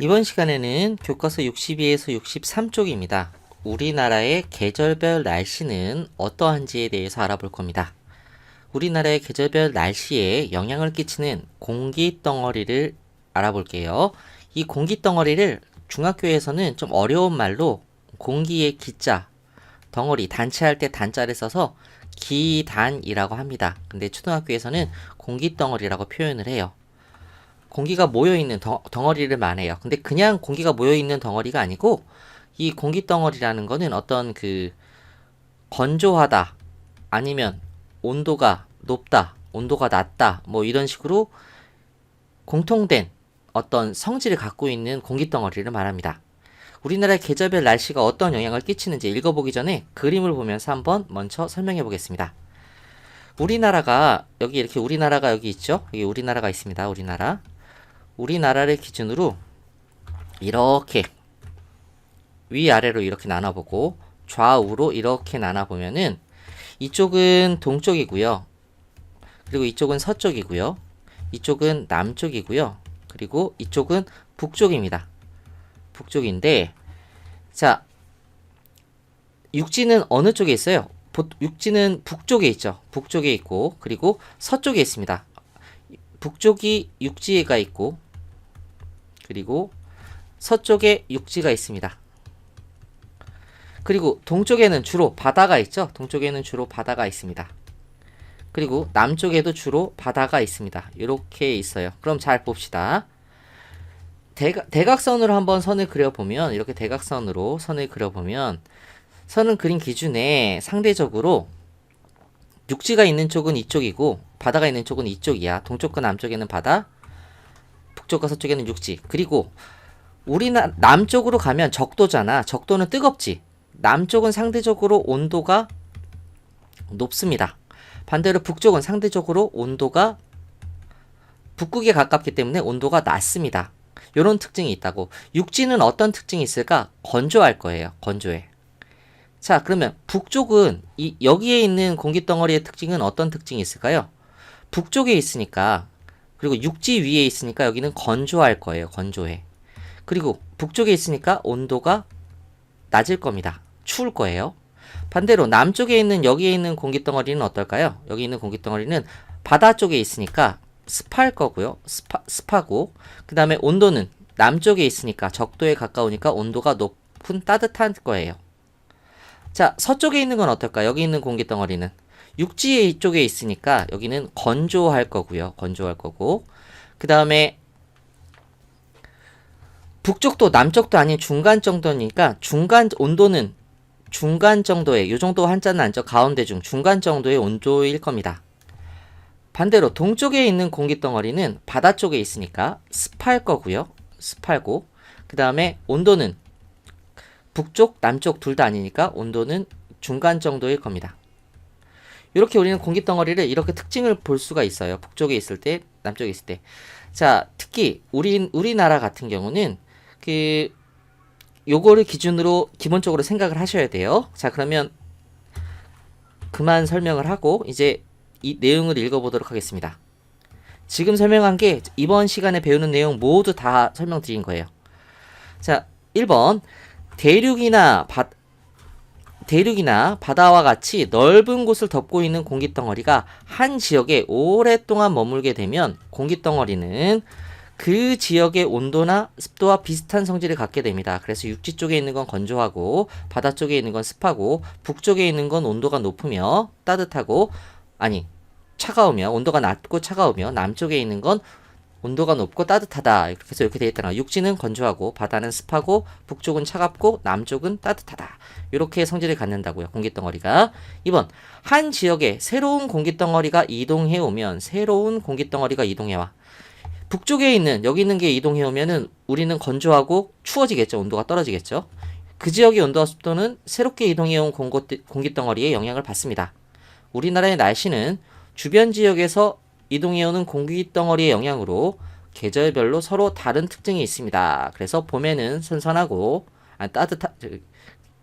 이번 시간에는 교과서 62에서 63쪽입니다. 우리나라의 계절별 날씨는 어떠한지에 대해서 알아볼 겁니다. 우리나라의 계절별 날씨에 영향을 끼치는 공기 덩어리를 알아볼게요. 이 공기 덩어리를 중학교에서는 좀 어려운 말로 공기의 기자, 덩어리, 단체할 때 단자를 써서 기단이라고 합니다. 근데 초등학교에서는 공기 덩어리라고 표현을 해요. 공기가 모여 있는 덩 어리를 말해요. 근데 그냥 공기가 모여 있는 덩어리가 아니고 이 공기 덩어리라는 거는 어떤 그 건조하다 아니면 온도가 높다, 온도가 낮다 뭐 이런 식으로 공통된 어떤 성질을 갖고 있는 공기 덩어리를 말합니다. 우리나라의 계절별 날씨가 어떤 영향을 끼치는지 읽어보기 전에 그림을 보면서 한번 먼저 설명해 보겠습니다. 우리나라가 여기 이렇게 우리나라가 여기 있죠? 여기 우리나라가 있습니다. 우리나라. 우리나라를 기준으로 이렇게 위아래로 이렇게 나눠보고 좌우로 이렇게 나눠보면은 이쪽은 동쪽이고요. 그리고 이쪽은 서쪽이고요. 이쪽은 남쪽이고요. 그리고 이쪽은 북쪽입니다. 북쪽인데 자 육지는 어느 쪽에 있어요? 육지는 북쪽에 있죠. 북쪽에 있고 그리고 서쪽에 있습니다. 북쪽이 육지가 있고 그리고 서쪽에 육지가 있습니다. 그리고 동쪽에는 주로 바다가 있죠. 동쪽에는 주로 바다가 있습니다. 그리고 남쪽에도 주로 바다가 있습니다. 이렇게 있어요. 그럼 잘 봅시다. 대각, 대각선으로 한번 선을 그려보면 이렇게 대각선으로 선을 그려보면 선은 그린 기준에 상대적으로 육지가 있는 쪽은 이쪽이고 바다가 있는 쪽은 이쪽이야. 동쪽과 남쪽에는 바다, 북쪽과 서쪽에는 육지. 그리고 우리나 남쪽으로 가면 적도잖아. 적도는 뜨겁지. 남쪽은 상대적으로 온도가 높습니다. 반대로 북쪽은 상대적으로 온도가 북극에 가깝기 때문에 온도가 낮습니다. 이런 특징이 있다고. 육지는 어떤 특징이 있을까? 건조할 거예요. 건조해. 자, 그러면 북쪽은 이 여기에 있는 공기 덩어리의 특징은 어떤 특징이 있을까요? 북쪽에 있으니까 그리고 육지 위에 있으니까 여기는 건조할 거예요. 건조해. 그리고 북쪽에 있으니까 온도가 낮을 겁니다. 추울 거예요. 반대로 남쪽에 있는 여기에 있는 공기 덩어리는 어떨까요? 여기 있는 공기 덩어리는 바다 쪽에 있으니까 습할 거고요. 습하, 습하고 그 다음에 온도는 남쪽에 있으니까 적도에 가까우니까 온도가 높은 따뜻한 거예요. 자 서쪽에 있는 건 어떨까? 여기 있는 공기 덩어리는 육지에 이쪽에 있으니까 여기는 건조할 거고요. 건조할 거고 그 다음에 북쪽도 남쪽도 아닌 중간 정도니까 중간 온도는 중간 정도의 요 정도 한자는 아니죠. 가운데 중 중간 정도의 온도일 겁니다. 반대로 동쪽에 있는 공기 덩어리는 바다 쪽에 있으니까 습할 거고요. 습하고 그 다음에 온도는 북쪽, 남쪽 둘 다 아니니까 온도는 중간 정도일 겁니다. 이렇게 우리는 공기 덩어리를 이렇게 특징을 볼 수가 있어요. 북쪽에 있을 때, 남쪽에 있을 때. 자, 특히 우리 우리나라 같은 경우는 그 요거를 기준으로 기본적으로 생각을 하셔야 돼요. 자, 그러면 그만 설명을 하고 이제 이 내용을 읽어보도록 하겠습니다. 지금 설명한 게 이번 시간에 배우는 내용 모두 다 설명드린 거예요. 자, 1번 대륙이나 바, 대륙이나 바다와 같이 넓은 곳을 덮고 있는 공기덩어리가 한 지역에 오랫동안 머물게 되면 공기덩어리는 그 지역의 온도나 습도와 비슷한 성질을 갖게 됩니다. 그래서 육지 쪽에 있는 건 건조하고 바다 쪽에 있는 건 습하고 북쪽에 있는 건 온도가 높으며 따뜻하고 아니 차가우며 온도가 낮고 차가우며 남쪽에 있는 건 온도가 높고 따뜻하다. 이렇게 해서 이렇게 되어 있다나 육지는 건조하고 바다는 습하고 북쪽은 차갑고 남쪽은 따뜻하다. 이렇게 성질을 갖는다고요. 공기덩어리가. 2번 한 지역에 새로운 공기덩어리가 이동해 오면 새로운 공기덩어리가 이동해 와. 북쪽에 있는 여기 있는 게 이동해 오면은 우리는 건조하고 추워지겠죠. 온도가 떨어지겠죠. 그 지역의 온도와 습도는 새롭게 이동해 온 공기덩어리에 영향을 받습니다. 우리나라의 날씨는 주변 지역에서 이동해오는 공기 덩어리의 영향으로 계절별로 서로 다른 특징이 있습니다. 그래서 봄에는 선선하고 아, 따뜻하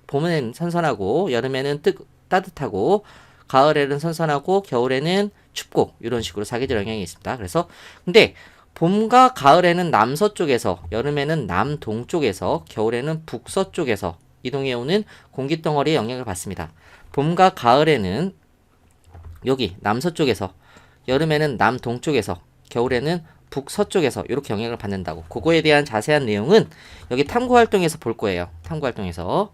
봄에는 선선하고 여름에는 뜨, 따뜻하고 가을에는 선선하고 겨울에는 춥고 이런 식으로 사계절 영향이 있습니다. 그래서 근데 봄과 가을에는 남서쪽에서, 여름에는 남동쪽에서, 겨울에는 북서쪽에서 이동해 오는 공기 덩어리의 영향을 받습니다. 봄과 가을에는 여기 남서쪽에서, 여름에는 남동쪽에서, 겨울에는 북서쪽에서 이렇게 영향을 받는다고. 그거에 대한 자세한 내용은 여기 탐구 활동에서 볼 거예요. 탐구 활동에서.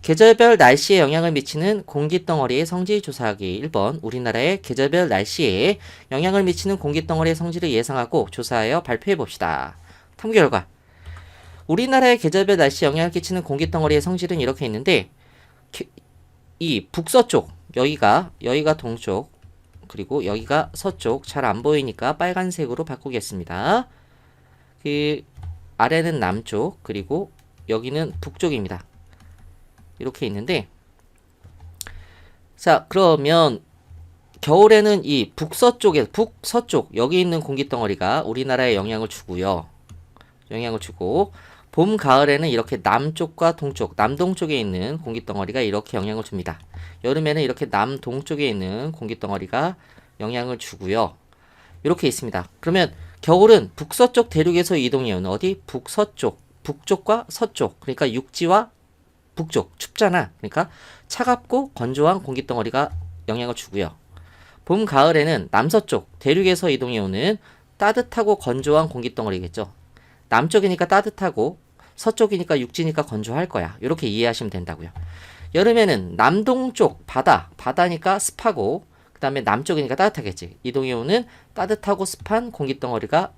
계절별 날씨에 영향을 미치는 공기 덩어리의 성질 조사하기 1번 우리나라의 계절별 날씨에 영향을 미치는 공기 덩어리의 성질을 예상하고 조사하여 발표해 봅시다. 탐구 결과 우리나라의 계절별 날씨에 영향을 끼치는 공기 덩어리의 성질은 이렇게 있는데 게- 이 북서쪽 여기가 여기가 동쪽 그리고 여기가 서쪽 잘 안 보이니까 빨간색으로 바꾸겠습니다. 그 아래는 남쪽 그리고 여기는 북쪽입니다. 이렇게 있는데 자 그러면 겨울에는 이 북서쪽에 북서쪽 여기 있는 공기 덩어리가 우리나라에 영향을 주고요. 영향을 주고 봄 가을에는 이렇게 남쪽과 동쪽 남동쪽에 있는 공기 덩어리가 이렇게 영향을 줍니다. 여름에는 이렇게 남동쪽에 있는 공기 덩어리가 영향을 주고요. 이렇게 있습니다. 그러면 겨울은 북서쪽 대륙에서 이동해 오는 어디 북서쪽 북쪽과 서쪽 그러니까 육지와 북쪽 춥잖아. 그러니까 차갑고 건조한 공기 덩어리가 영향을 주고요. 봄 가을에는 남서쪽 대륙에서 이동해 오는 따뜻하고 건조한 공기 덩어리겠죠. 남쪽이니까 따뜻하고 서쪽이니까 육지니까 건조할 거야. 이렇게 이해하시면 된다고요. 여름에는 남동쪽 바다, 바다니까 습하고 그다음에 남쪽이니까 따뜻하겠지. 이동해 오는 따뜻하고 습한 공기 덩어리가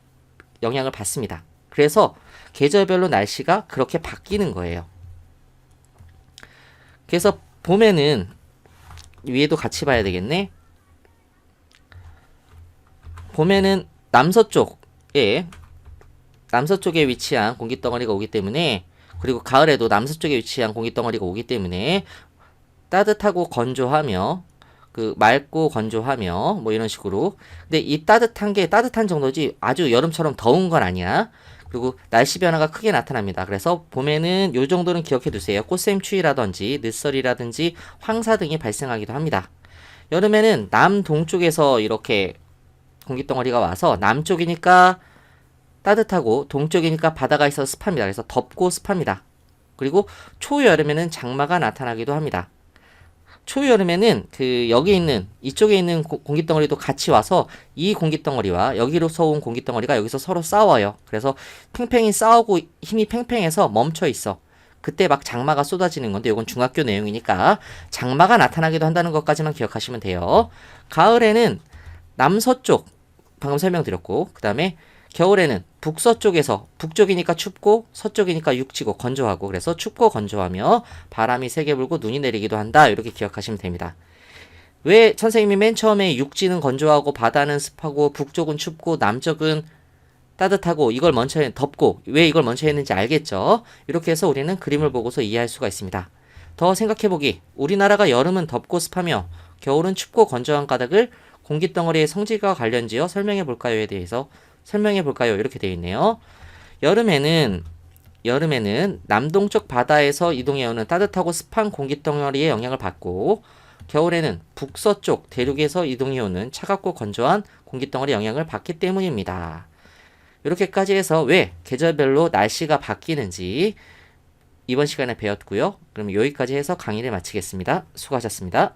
영향을 받습니다. 그래서 계절별로 날씨가 그렇게 바뀌는 거예요. 그래서 봄에는 위에도 같이 봐야 되겠네. 봄에는 남서쪽에 남서쪽에 위치한 공기 덩어리가 오기 때문에 그리고 가을에도 남서쪽에 위치한 공기 덩어리가 오기 때문에 따뜻하고 건조하며 그 맑고 건조하며 뭐 이런 식으로 근데 이 따뜻한 게 따뜻한 정도지 아주 여름처럼 더운 건 아니야. 그리고 날씨 변화가 크게 나타납니다. 그래서 봄에는 요 정도는 기억해 두세요. 꽃샘추위라든지 늦설이라든지 황사 등이 발생하기도 합니다. 여름에는 남동쪽에서 이렇게 공기 덩어리가 와서 남쪽이니까 따뜻하고 동쪽이니까 바다가 있어서 습합니다. 그래서 덥고 습합니다. 그리고 초여름에는 장마가 나타나기도 합니다. 초여름에는 그 여기 있는 이쪽에 있는 고- 공기 덩어리도 같이 와서 이 공기 덩어리와 여기로서 온 공기 덩어리가 여기서 서로 싸워요. 그래서 팽팽히 싸우고 힘이 팽팽해서 멈춰 있어. 그때 막 장마가 쏟아지는 건데 이건 중학교 내용이니까 장마가 나타나기도 한다는 것까지만 기억하시면 돼요. 가을에는 남서쪽 방금 설명드렸고 그다음에 겨울에는 북서쪽에서 북쪽이니까 춥고 서쪽이니까 육지고 건조하고 그래서 춥고 건조하며 바람이 세게 불고 눈이 내리기도 한다 이렇게 기억하시면 됩니다. 왜 선생님이 맨 처음에 육지는 건조하고 바다는 습하고 북쪽은 춥고 남쪽은 따뜻하고 이걸 먼저 했- 덥고 왜 이걸 먼저 했는지 알겠죠? 이렇게 해서 우리는 그림을 보고서 이해할 수가 있습니다. 더 생각해보기 우리나라가 여름은 덥고 습하며 겨울은 춥고 건조한 까닭을 공기 덩어리의 성질과 관련지어 설명해 볼까요에 대해서 설명해 볼까요? 이렇게 되어 있네요. 여름에는 여름에는 남동쪽 바다에서 이동해 오는 따뜻하고 습한 공기 덩어리의 영향을 받고 겨울에는 북서쪽 대륙에서 이동해 오는 차갑고 건조한 공기 덩어리 영향을 받기 때문입니다. 이렇게까지 해서 왜 계절별로 날씨가 바뀌는지 이번 시간에 배웠고요. 그럼 여기까지 해서 강의를 마치겠습니다. 수고하셨습니다.